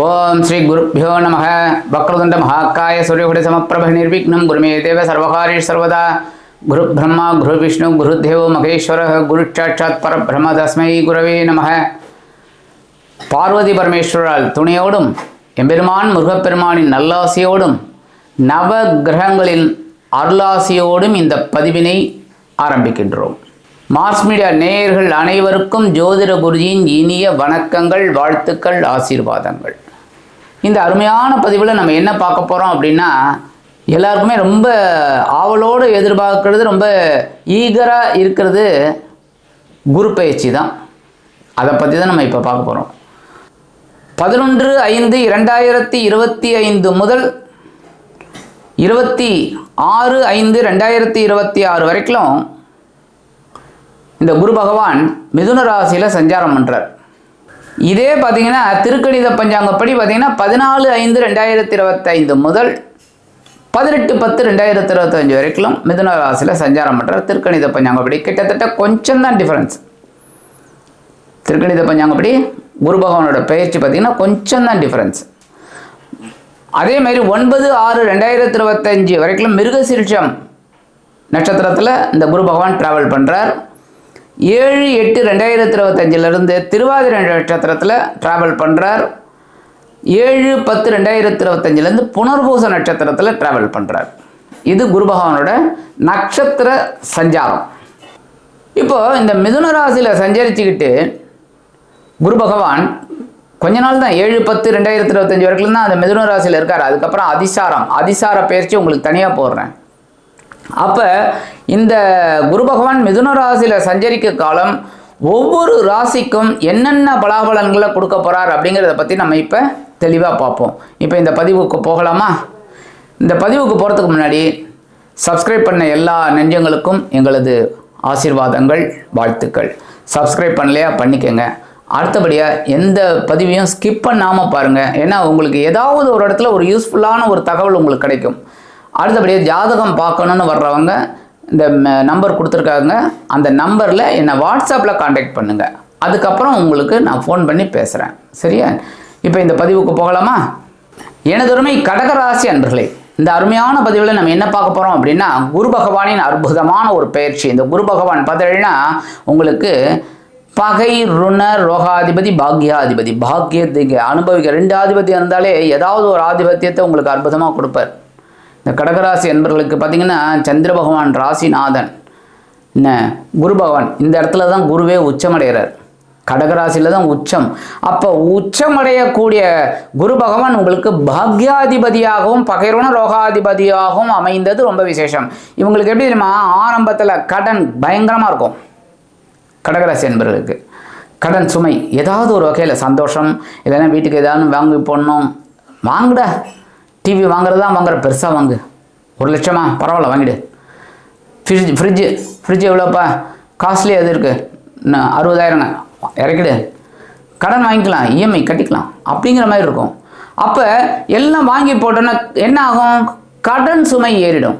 ஓம் ஸ்ரீ குருப்பியோ நம வக்ரதுண்ட மகாக்காய சூரியகுடி சமப்பிரப நிர்விக்னம். குருமே தேவ சர்வகாரி சர்வதா. குரு பிரம்மா குரு விஷ்ணு குரு தேவோ மகேஸ்வர குரு சாட்சாத் பரபிரம்ம தஸ்மை குரவே நம பார்வதி பரமேஸ்வரால் துணையோடும் எம்பெருமான் முருகப்பெருமானின் நல்லாசியோடும் நவ கிரகங்களின் அருளாசியோடும் இந்த பதிவினை ஆரம்பிக்கின்றோம். மார்ஸ் மீடியா நேயர்கள் அனைவருக்கும் ஜோதிட குருஜியின் இனிய வணக்கங்கள் வாழ்த்துக்கள் ஆசீர்வாதங்கள். இந்த அருமையான பதிவில் நம்ம என்ன பார்க்க போகிறோம் அப்படின்னா எல்லாருக்குமே ரொம்ப ஆவலோடு எதிர்பார்க்கறது ரொம்ப ஈகராக இருக்கிறது குரு பயிற்சி தான். அதை பற்றி தான் நம்ம இப்போ பார்க்க போகிறோம் பதினொன்று ஐந்து இரண்டாயிரத்தி இருபத்தி ஐந்து முதல் இருபத்தி ஆறு ஐந்து ரெண்டாயிரத்தி இருபத்தி ஆறு வரைக்கும் இந்த குரு பகவான் மிதுன ராசியில் சஞ்சாரம் பண்ணுறார் இதே பார்த்தீங்கன்னா திருக்கணித பஞ்சாங்கப்படி பார்த்தீங்கன்னா பதினாலு ஐந்து ரெண்டாயிரத்தி இருபத்தைந்து முதல் பதினெட்டு பத்து ரெண்டாயிரத்தி இருபத்தஞ்சு வரைக்கும் மிதுன ராசியில் சஞ்சாரம் பண்ணுறார் திருக்கணித பஞ்சாங்கப்படி. கிட்டத்தட்ட கொஞ்சம் தான் டிஃப்ரென்ஸ் திருக்கணித பஞ்சாங்கப்படி குரு பகவானோட பயிற்சி பார்த்தீங்கன்னா கொஞ்சம் தான் டிஃப்ரென்ஸ் அதே மாதிரி ஒன்பது ஆறு ரெண்டாயிரத்தி இருபத்தஞ்சு வரைக்கும் மிருகசீர்ஷம் நட்சத்திரத்தில் இந்த குரு பகவான் ட்ராவல் பண்ணுறார் ஏழு எட்டு ரெண்டாயிரத்தி இருபத்தஞ்சிலிருந்து திருவாதிரை நட்சத்திரத்தில் ட்ராவல் பண்ணுறார் ஏழு பத்து ரெண்டாயிரத்தி இருபத்தஞ்சிலேருந்து புனர்பூச நட்சத்திரத்தில் ட்ராவல் பண்ணுறார் இது குரு பகவானோட நட்சத்திர சஞ்சாரம். இப்போ இந்த மிதுன ராசியில் சஞ்சரிச்சுக்கிட்டு குரு பகவான் கொஞ்ச நாள் தான் ஏழு பத்து ரெண்டாயிரத்தி இருபத்தஞ்சி வரைக்கும் தான் அந்த மிதுன ராசியில் இருக்கார். அதுக்கப்புறம் அதிசாரம் அதிசார பயிற்சி உங்களுக்கு தனியாக போடுறேன். அப்போ இந்த குரு பகவான் மிதுன ராசியில் சஞ்சரிக்க காலம் ஒவ்வொரு ராசிக்கும் என்னென்ன பலாபலன்களை கொடுக்க போகிறார் அப்படிங்கிறத பற்றி நம்ம இப்போ தெளிவாக பார்ப்போம். இப்போ இந்த பதிவுக்கு போகலாமா? இந்த பதிவுக்கு போகிறதுக்கு முன்னாடி சப்ஸ்கிரைப் பண்ண எல்லா நெஞ்சங்களுக்கும் எங்களது ஆசீர்வாதங்கள் வாழ்த்துக்கள். சப்ஸ்கிரைப் பண்ணலையா? பண்ணிக்கோங்க. அடுத்தபடியாக எந்த பதிவையும் ஸ்கிப் பண்ணாமல் பாருங்கள் ஏன்னா உங்களுக்கு ஏதாவது ஒரு இடத்துல ஒரு யூஸ்ஃபுல்லான ஒரு தகவல் உங்களுக்கு கிடைக்கும். அடுத்தபடியாக ஜாதகம் பார்க்கணுன்னு வர்றவங்க இந்த நம்பர் கொடுத்துருக்காங்க. அந்த நம்பரில் என்னை வாட்ஸ்அப்பில் காண்டாக்ட் பண்ணுங்கள் அதுக்கப்புறம் உங்களுக்கு நான் ஃபோன் பண்ணி பேசுகிறேன் சரியா? இப்போ இந்த பதிவுக்கு போகலாமா? எனதொருமை கடகராசி அன்பர்களே இந்த அருமையான பதிவில் நம்ம என்ன பார்க்க போகிறோம் அப்படின்னா குரு பகவானின் அற்புதமான ஒரு பயிற்சி. இந்த குரு பகவான் பார்த்தீங்கன்னா உங்களுக்கு பகை ருண ரோகாதிபதி பாக்யாதிபதி. பாக்கியத்துக்கு அனுபவிக்க ரெண்டு ஆதிபத்தியம் இருந்தாலே ஏதாவது ஒரு ஆதிபத்தியத்தை உங்களுக்கு அற்புதமாக கொடுப்பார். இந்த கடகராசி என்பர்களுக்கு பார்த்தீங்கன்னா சந்திர பகவான் ராசிநாதன். என்ன? குரு பகவான். இந்த இடத்துல தான் குருவே உச்சமடைகிறார். கடகராசியில் தான் உச்சம். அப்போ உச்சமடையக்கூடிய குரு பகவான் உங்களுக்கு பாக்யாதிபதியாகவும் பகைரோன ரோகாதிபதியாகவும் அமைந்தது ரொம்ப விசேஷம். இவங்களுக்கு எப்படி தெரியுமா? ஆரம்பத்தில் கடன் பயங்கரமாக இருக்கும். கடகராசி என்பவர்களுக்கு கடன் சுமை ஏதாவது ஒரு வகையில் சந்தோஷம். இல்லைன்னா வீட்டுக்கு ஏதாவது வாங்கி போடணும். வாங்குடா. டிவி வாங்குறது தான் வாங்குற? பெருசாக வாங்கு. ஒரு லட்சமா? பரவாயில்ல வாங்கிடு. ஃப்ரிட்ஜ் ஃப்ரிட்ஜு ஃப்ரிட்ஜ் எவ்வளோப்பா? காஸ்ட்லி அது இருக்குது இன்னும் அறுபதாயிரங்க. இறக்கிடு. கடன் வாங்கிக்கலாம் இஎம்ஐ கட்டிக்கலாம். அப்படிங்கிற மாதிரி இருக்கும். அப்போ எல்லாம் வாங்கி போட்டோன்னா என்ன ஆகும்? கடன் சுமை ஏறிடும்.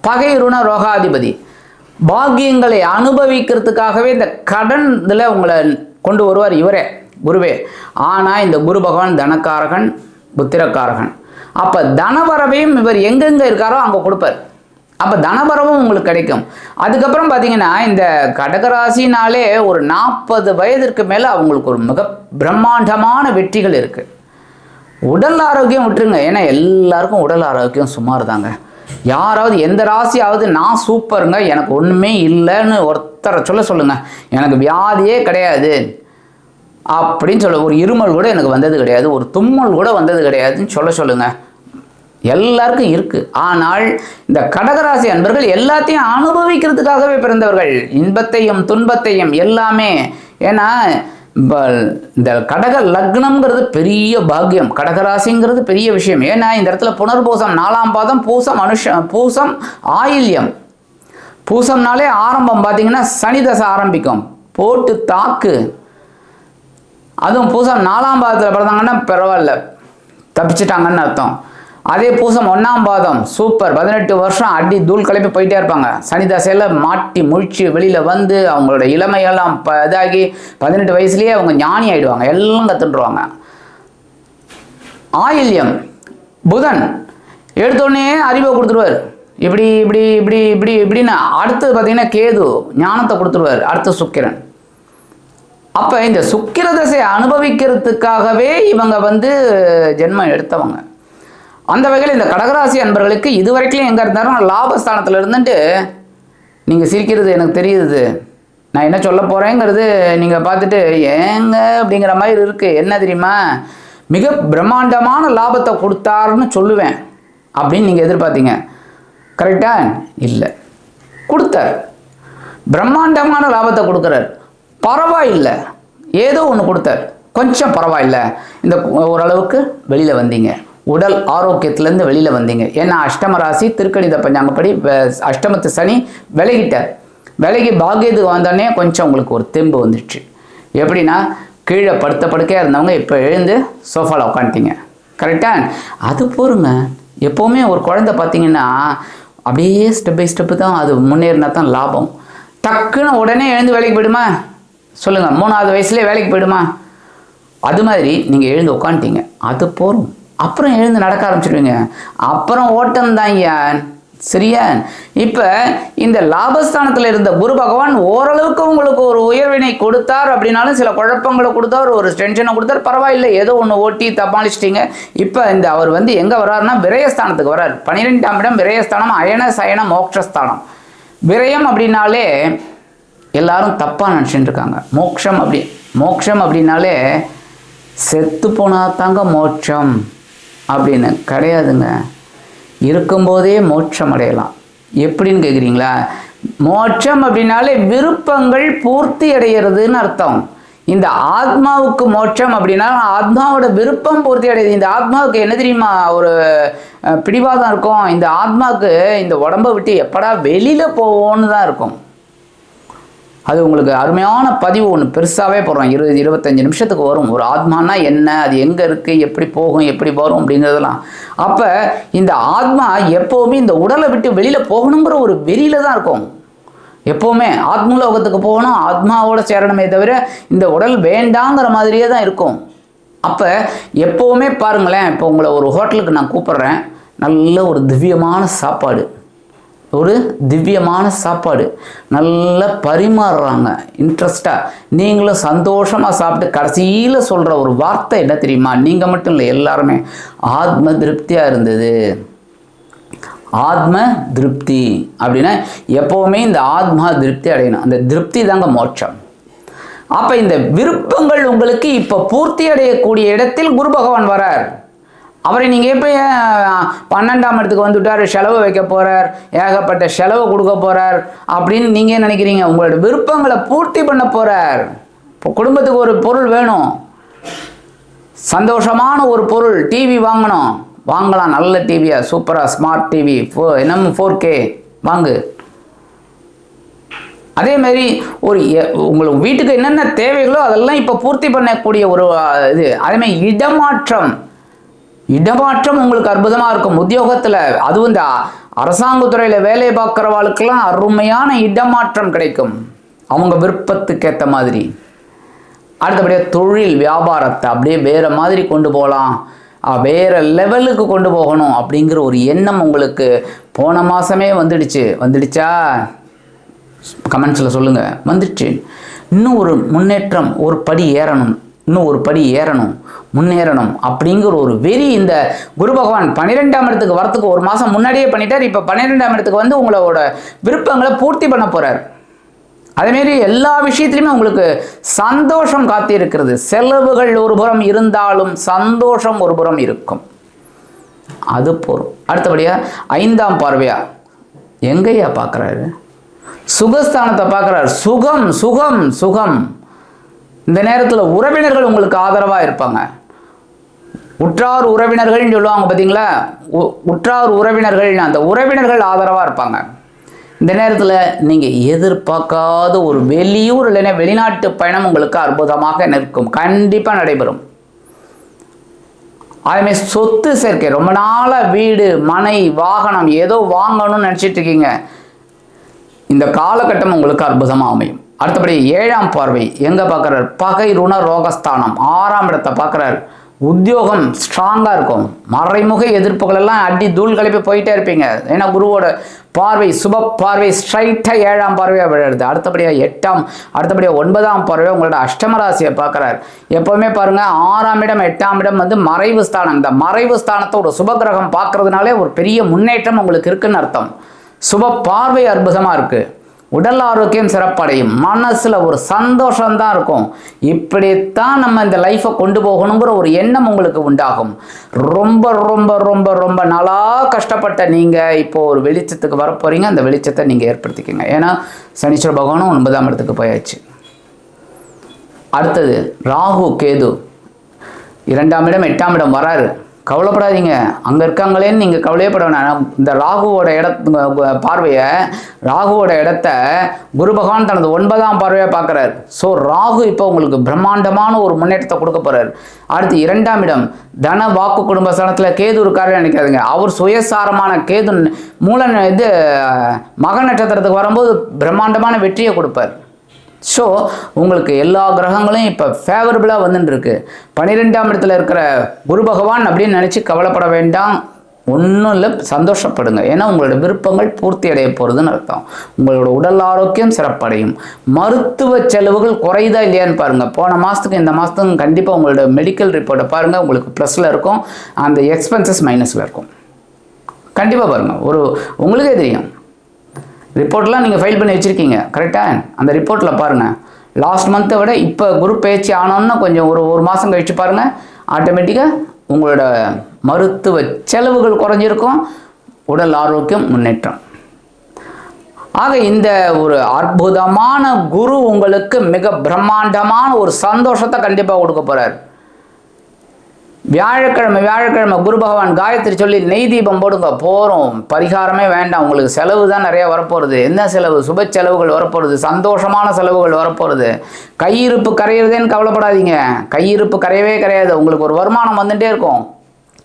பகை ருண ரோகாதிபதி. பாக்கியங்களை அனுபவிக்கிறதுக்காகவே இந்த கடன் இதில் உங்களை கொண்டு வருவார் இவரே குருவே. ஆனால் இந்த குரு பகவான் தனக்காரகன் புத்திரக்காரகன். அப்போ தனவரவையும் இவர் எங்கெங்கே இருக்காரோ அங்கே கொடுப்பார். அப்போ தனவரவும் உங்களுக்கு கிடைக்கும். அதுக்கப்புறம் பார்த்தீங்கன்னா இந்த கடகராசினாலே ஒரு நாற்பது வயதிற்கு மேலே அவங்களுக்கு ஒரு மிக பிரம்மாண்டமான வெற்றிகள் இருக்குது உடல் ஆரோக்கியம் விட்டுருங்க. ஏன்னா எல்லாருக்கும் உடல் ஆரோக்கியம் சுமார் தாங்க யாராவது எந்த ராசியாவது நான் சூப்பருங்க எனக்கு ஒன்றுமே இல்லைன்னு ஒருத்தரை சொல்ல சொல்லுங்கள் எனக்கு வியாதியே கிடையாது. அப்படின்னு சொல்ல ஒரு இருமல் கூட எனக்கு வந்தது கிடையாது. ஒரு தும்மல் கூட வந்தது கிடையாதுன்னு சொல்ல சொல்லுங்கள் எல்லாருக்கும் இருக்கு. ஆனால் இந்த கடகராசி அன்பர்கள் எல்லாத்தையும் அனுபவிக்கிறதுக்காகவே பிறந்தவர்கள். இன்பத்தையும் துன்பத்தையும் எல்லாமே. ஏன்னா இந்த கடக லக்னம்ங்கிறது பெரிய பாக்கியம். கடகராசிங்கிறது பெரிய விஷயம். ஏன்னா இந்த இடத்துல புனர்பூசம் நாலாம் பாதம் பூசம் அனுஷ பூசம் ஆயில்யம். பூசம்னாலே ஆரம்பம் பார்த்தீங்கன்னா சனி தசை ஆரம்பிக்கும். போட்டு தாக்கு. அதுவும் பூசம் நாலாம் பாதத்தில் பிறந்தாங்கன்னா பரவாயில்ல. தப்பிச்சிட்டாங்கன்னு அர்த்தம். அதே பூசம் ஒன்றாம் பாதம். சூப்பர். பதினெட்டு வருஷம் அடி தூள் கிளப்பி போயிட்டே இருப்பாங்க. சனி தசையில் மாட்டி முழிச்சு வெளியில் வந்து அவங்களோட இளமையெல்லாம் ப இதாகி பதினெட்டு வயசுலேயே அவங்க ஞானி ஆகிடுவாங்க எல்லாம் கற்றுட்டுருவாங்க ஆயில்யம். புதன். எடுத்தோடனே அறிவை கொடுத்துருவார். இப்படி இப்படி இப்படி இப்படி இப்படின்னு அடுத்து பார்த்தீங்கன்னா கேது ஞானத்தை கொடுத்துருவார். அடுத்து சுக்கிரன். அப்போ இந்த சுக்கிர தசை அனுபவிக்கிறதுக்காகவே இவங்க வந்து ஜென்மம் எடுத்தவங்க. அந்த வகையில் இந்த கடகராசி அன்பர்களுக்கு இதுவரைக்கும் எங்கே இருந்தாலும் லாபஸ்தானத்தில் இருந்துட்டு நீங்கள் சிரிக்கிறது எனக்கு தெரியுது. நான் என்ன சொல்ல போகிறேங்கிறது நீங்கள் பார்த்துட்டு ஏங்க? அப்படிங்கிற மாதிரி இருக்குது என்ன தெரியுமா? மிக பிரம்மாண்டமான லாபத்தை கொடுத்தாருன்னு சொல்லுவேன் அப்படின்னு நீங்கள் எதிர்பார்த்தீங்க. கரெக்டா? இல்லை. கொடுத்தார். பிரம்மாண்டமான லாபத்தை கொடுக்குறார். பரவாயில்லை. ஏதோ ஒன்று கொடுத்தார். கொஞ்சம் பரவாயில்ல. இந்த ஓரளவுக்கு வெளியில் வந்தீங்க. உடல் ஆரோக்கியத்திலேருந்து வெளியில் வந்தீங்க. ஏன்னா அஷ்டம ராசி திருக்கணித பஞ்சாங்கப்படி அஷ்டமத்து சனி விலகிட்டார். விலகி பாக்கியத்துக்கு வந்தோடனே கொஞ்சம் உங்களுக்கு ஒரு தெம்பு வந்துடுச்சு. எப்படின்னா கீழே படுத்த படுக்கையாக இருந்தவங்க இப்போ எழுந்து சோஃபாவில் உட்காந்துட்டீங்க கரெக்டாக அது போருங்க எப்போவுமே ஒரு குழந்தை பார்த்தீங்கன்னா அப்படியே ஸ்டெப் பை ஸ்டெப்பு தான் அது முன்னேறினா தான் லாபம். டக்குன்னு உடனே எழுந்து வேலைக்கு போயிடுமா? சொல்லுங்கள் மூணாவது வயசுலேயே வேலைக்கு போயிடுமா? அது மாதிரி நீங்கள் எழுந்து உட்காந்துட்டீங்க அது போகும் அப்புறம் எழுந்து நடக்க ஆரம்பிச்சிடுவீங்க அப்புறம் ஓட்டம் தான் சரியா? இப்போ இந்த லாபஸ்தானத்தில் இருந்த குரு பகவான் ஓரளவுக்கு உங்களுக்கு ஒரு உயர்வினை கொடுத்தார் அப்படின்னாலும் சில குழப்பங்களை கொடுத்தார் ஒரு டென்ஷனை கொடுத்தார். பரவாயில்லை ஏதோ ஒன்று ஓட்டி தபாலிச்சிட்டிங்க இப்போ இந்த அவர் வந்து எங்கே வர்றாருன்னா விரயஸ்தானத்துக்கு வர்றார். பன்னிரெண்டாம் இடம் விரயஸ்தானம் அயன சயன மோக்ஷஸ்தானம். விரயம் அப்படின்னாலே எல்லாரும் தப்பாக நினச்சிட்டு இருக்காங்க. மோக்ஷம் அப்படி மோக்ஷம் அப்படின்னாலே செத்து போனால் தாங்க மோட்சம். அப்படின்னு கிடையாதுங்க. இருக்கும்போதே மோட்சம் அடையலாம் எப்படின்னு கேட்குறீங்களா மோட்சம் அப்படின்னாலே விருப்பங்கள் பூர்த்தி அடைகிறதுன்னு அர்த்தம். இந்த ஆத்மாவுக்கு மோட்சம் அப்படின்னா ஆத்மாவோட விருப்பம் பூர்த்தி அடையுது. இந்த ஆத்மாவுக்கு என்ன தெரியுமா? ஒரு பிடிவாதம் இருக்கும். இந்த ஆத்மாவுக்கு இந்த உடம்பை விட்டு எப்படா வெளியில் போவோன்னு தான் இருக்கும். அது உங்களுக்கு அருமையான பதிவு ஒன்று பெருசாகவே போடுறோம். இருபது இருபத்தஞ்சி நிமிஷத்துக்கு வரும். ஒரு ஆத்மானா என்ன? அது எங்கே இருக்குது எப்படி போகும்? எப்படி வரும்? அப்படிங்கிறதெல்லாம். அப்போ இந்த ஆத்மா எப்போவுமே இந்த உடலை விட்டு வெளியில் போகணுங்கிற ஒரு வெறியில தான் இருக்கும். எப்போவுமே ஆத்மலோகத்துக்கு போகணும் ஆத்மாவோட சேரணுமே தவிர இந்த உடல் வேண்டாங்கிற மாதிரியே தான் இருக்கும். அப்போ எப்போவுமே பாருங்களேன் இப்போ உங்களை ஒரு ஹோட்டலுக்கு நான் கூப்பிட்றேன். நல்ல ஒரு திவ்யமான சாப்பாடு. ஒரு திவ்யமான சாப்பாடு. நல்லா பரிமாறுறாங்க. இன்ட்ரெஸ்டாக நீங்களும் சந்தோஷமாக சாப்பிட்டு கடைசியில் சொல்கிற ஒரு வார்த்தை என்ன தெரியுமா? நீங்கள் மட்டும் இல்லை எல்லாருமே. ஆத்ம திருப்தியாக இருந்தது. ஆத்ம திருப்தி அப்படின்னா எப்போவுமே இந்த ஆத்மா திருப்தி அடையணும். அந்த திருப்தி தாங்க மோட்சம். அப்போ இந்த விருப்பங்கள் உங்களுக்கு இப்போ பூர்த்தி அடையக்கூடிய இடத்தில் குரு பகவான் வரார். அவரை நீங்கள் எப்போ பன்னெண்டாம் இடத்துக்கு வந்துட்டார் செலவு வைக்க போகிறார் ஏகப்பட்ட செலவு கொடுக்க போகிறார் அப்படின்னு நீங்கள் நினைக்கிறீங்க? உங்களோட விருப்பங்களை பூர்த்தி பண்ண போகிறார் இப்போ குடும்பத்துக்கு ஒரு பொருள் வேணும். சந்தோஷமான ஒரு பொருள் டிவி வாங்கணும். வாங்கலாம் நல்ல டிவியா சூப்பராக ஸ்மார்ட் டிவி ஃபோ என்னமோ ஃபோர் கே வாங்கு. அதே மாதிரி ஒரு எ- உங்களுக்கு வீட்டுக்கு என்னென்ன தேவைகளோ அதெல்லாம் இப்போ பூர்த்தி பண்ணக்கூடிய ஒரு இது அதேமாதிரி இடமாற்றம். இடமாற்றம் உங்களுக்கு அற்புதமாக இருக்கும். உத்தியோகத்தில் அதுவும் இந்த அரசாங்கத்துறையில் வேலை பார்க்குறவாளுக்கெல்லாம் அருமையான இடமாற்றம் கிடைக்கும். அவங்க விருப்பத்துக்கு ஏற்ற மாதிரி. அடுத்தபடியாக தொழில் வியாபாரத்தை அப்படியே வேறு மாதிரி கொண்டு போகலாம். வேறு லெவலுக்கு கொண்டு போகணும் அப்படிங்கிற ஒரு எண்ணம் உங்களுக்கு போன மாதமே வந்துடுச்சு. வந்துடுச்சா? கமெண்ட்ஸில் சொல்லுங்கள் வந்துடுச்சு. இன்னும் ஒரு முன்னேற்றம் ஒரு படி ஏறணும். இன்னும் ஒரு படி ஏறணும். முன்னேறணும் அப்படிங்கிற ஒரு வெறி இந்த குரு பகவான் பன்னிரெண்டாம் இடத்துக்கு வரத்துக்கு ஒரு மாதம் முன்னாடியே பண்ணிட்டார். இப்போ பன்னிரெண்டாம் இடத்துக்கு வந்து உங்களோட விருப்பங்களை பூர்த்தி பண்ண போகிறார் அதேமாரி எல்லா விஷயத்துலையுமே உங்களுக்கு சந்தோஷம் காத்திருக்கிறது. செலவுகள் ஒரு புறம் இருந்தாலும் சந்தோஷம் ஒரு புறம் இருக்கும். அது போகும் அடுத்தபடியாக ஐந்தாம் பார்வையா? எங்கேயா பார்க்குறாரு சுகஸ்தானத்தை பார்க்குறாரு சுகம் சுகம் சுகம். இந்த நேரத்தில் உறவினர்கள் உங்களுக்கு ஆதரவாக இருப்பாங்க. உற்றார் உறவினர்கள்னு சொல்லுவாங்க பார்த்தீங்களா? உ- உற்றார் உறவினர்கள் அந்த உறவினர்கள் ஆதரவாக இருப்பாங்க. இந்த நேரத்தில் நீங்கள் எதிர்பார்க்காத ஒரு வெளியூர் இல்லைன்னா வெளிநாட்டு பயணம் உங்களுக்கு அற்புதமாக நிற்கும். கண்டிப்பாக நடைபெறும். அதுமாதிரி சொத்து சேர்க்கை. ரொம்ப நாளாக வீடு மனை வாகனம் ஏதோ வாங்கணும்னு நினச்சிட்டு இருக்கீங்க. இந்த காலகட்டம் உங்களுக்கு அற்புதமாக அமையும். அடுத்தபடி ஏழாம் பார்வை. எங்கே பார்க்குறார்? பகை ருண ரோகஸ்தானம். ஆறாம் இடத்தை பார்க்குறாரு. உத்தியோகம் ஸ்ட்ராங்காக இருக்கும். மறைமுக எதிர்ப்புகளெல்லாம் அடி தூள் கலப்பி போயிட்டே இருப்பீங்க. ஏன்னா குருவோட பார்வை சுப பார்வை ஸ்ட்ரைட்டாக ஏழாம் பார்வையாக விழுது அடுத்தபடியாக எட்டாம் அடுத்தபடியாக ஒன்பதாம் பார்வையாக உங்களோட அஷ்டமராசியை பார்க்குறாரு. எப்போவுமே பாருங்கள் ஆறாம் இடம் எட்டாம் இடம் வந்து மறைவு ஸ்தானம். இந்த மறைவு ஸ்தானத்தை ஒரு பார்க்குறதுனாலே ஒரு பெரிய முன்னேற்றம் உங்களுக்கு இருக்குன்னு அர்த்தம். சுப பார்வை அற்புதமாக இருக்குது உடல் ஆரோக்கியம் சிறப்படையும். மனசில் ஒரு சந்தோஷம்தான் இருக்கும். இப்படித்தான் நம்ம இந்த லைஃப்பை கொண்டு போகணுங்கிற ஒரு எண்ணம் உங்களுக்கு உண்டாகும். ரொம்ப ரொம்ப ரொம்ப ரொம்ப நாளாக கஷ்டப்பட்ட நீங்கள் இப்போது ஒரு வெளிச்சத்துக்கு வரப்போகிறீங்க அந்த வெளிச்சத்தை நீங்கள் ஏற்படுத்திக்கங்க. ஏன்னா சனீஸ்வர பகவானும் ஒன்பதாம் இடத்துக்கு போயாச்சு. அடுத்தது ராகு கேது. இரண்டாம் இடம் எட்டாம் இடம் வராரு. கவலைப்படாதீங்க. அங்கே இருக்காங்களேன்னு நீங்கள் கவலையப்பட வேணாம். இந்த ராகுவோட இட பார்வையை ராகுவோட இடத்த குரு பகவான் தனது ஒன்பதாம் பார்வையாக பார்க்குறாரு ஸோ ராகு இப்போ உங்களுக்கு பிரம்மாண்டமான ஒரு முன்னேற்றத்தை கொடுக்க போகிறார் அடுத்து இரண்டாம் இடம் தன வாக்கு குடும்ப ஸ்தானத்தில் கேது இருக்காருன்னு நினைக்காதுங்க. அவர் சுயசாரமான கேது மூல இது மக நட்சத்திரத்துக்கு வரும்போது பிரம்மாண்டமான வெற்றியை கொடுப்பார். ஸோ உங்களுக்கு எல்லா கிரகங்களையும் இப்போ ஃபேவரபுளாக வந்துட்டுருக்கு பன்னிரெண்டாம் இடத்துல இருக்கிற குரு பகவான் அப்படின்னு நினச்சி கவலைப்பட வேண்டாம். ஒன்றும் இல்லை சந்தோஷப்படுங்க. ஏன்னா உங்களோட விருப்பங்கள் பூர்த்தி அடைய போகிறதுன்னு அர்த்தம். உங்களோட உடல் ஆரோக்கியம் சிறப்படையும். மருத்துவ செலவுகள் குறையுதா இல்லையான்னு பாருங்கள் போன மாதத்துக்கு இந்த மாதத்துக்கும் கண்டிப்பாக உங்களோட மெடிக்கல் ரிப்போர்ட்டை பாருங்கள் உங்களுக்கு ப்ளஸில் இருக்கும். அந்த எக்ஸ்பென்சஸ் மைனஸில் இருக்கும். கண்டிப்பாக பாருங்கள் ஒரு உங்களுக்கே தெரியும். ரிப்போர்ட்லாம் நீங்கள் ஃபைல் பண்ணி வச்சுருக்கீங்க கரெக்டாக அந்த ரிப்போர்ட்டில் பாருங்கள் லாஸ்ட் மந்த்தை விட இப்போ குரூப் பயிற்சி ஆனோன்னா கொஞ்சம் ஒரு ஒரு மாதம் கழித்து பாருங்கள் ஆட்டோமேட்டிக்காக உங்களோட மருத்துவ செலவுகள் குறைஞ்சிருக்கும். உடல் ஆரோக்கியம் முன்னேற்றம். ஆக இந்த ஒரு அற்புதமான குரு உங்களுக்கு மிக பிரம்மாண்டமான ஒரு சந்தோஷத்தை கண்டிப்பாக கொடுக்க போகிறார் வியாழக்கிழமை வியாழக்கிழமை குரு பகவான் காயத்ரி சொல்லி நெய் தீபம் போடுங்க. போகிறோம் பரிகாரமே வேண்டாம். உங்களுக்கு செலவு தான் நிறைய வரப்போகிறது என்ன செலவு? சுப செலவுகள் வரப்போகிறது சந்தோஷமான செலவுகள் வரப்போகிறது கையிருப்பு கரையிறதேன்னு கவலைப்படாதீங்க. கையிருப்பு கரையவே கரையாது. உங்களுக்கு ஒரு வருமானம் வந்துட்டே இருக்கும்.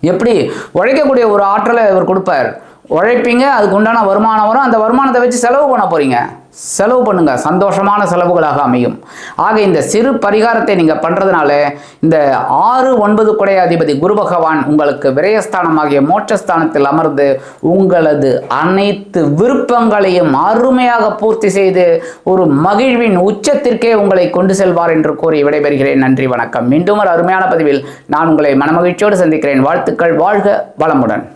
எப்படி? உழைக்கக்கூடிய ஒரு ஆற்றலை இவர் கொடுப்பார். உழைப்பீங்க அதுக்கு உண்டான வருமானம் வரும். அந்த வருமானத்தை வச்சு செலவு பண்ண போறீங்க. செலவு பண்ணுங்க. சந்தோஷமான செலவுகளாக அமையும். ஆக இந்த சிறு பரிகாரத்தை நீங்க பண்றதுனால இந்த ஆறு ஒன்பது குடைய அதிபதி குரு பகவான் உங்களுக்கு விரயஸ்தானமாகிய மோட்சஸ்தானத்தில் அமர்ந்து உங்களது அனைத்து விருப்பங்களையும் அருமையாக பூர்த்தி செய்து ஒரு மகிழ்வின் உச்சத்திற்கே உங்களை கொண்டு செல்வார் என்று கூறி விடைபெறுகிறேன். நன்றி வணக்கம். மீண்டும் ஒரு அருமையான பதிவில் நான் உங்களை மனமகிழ்ச்சியோடு சந்திக்கிறேன். வாழ்த்துக்கள். வாழ்க வளமுடன்.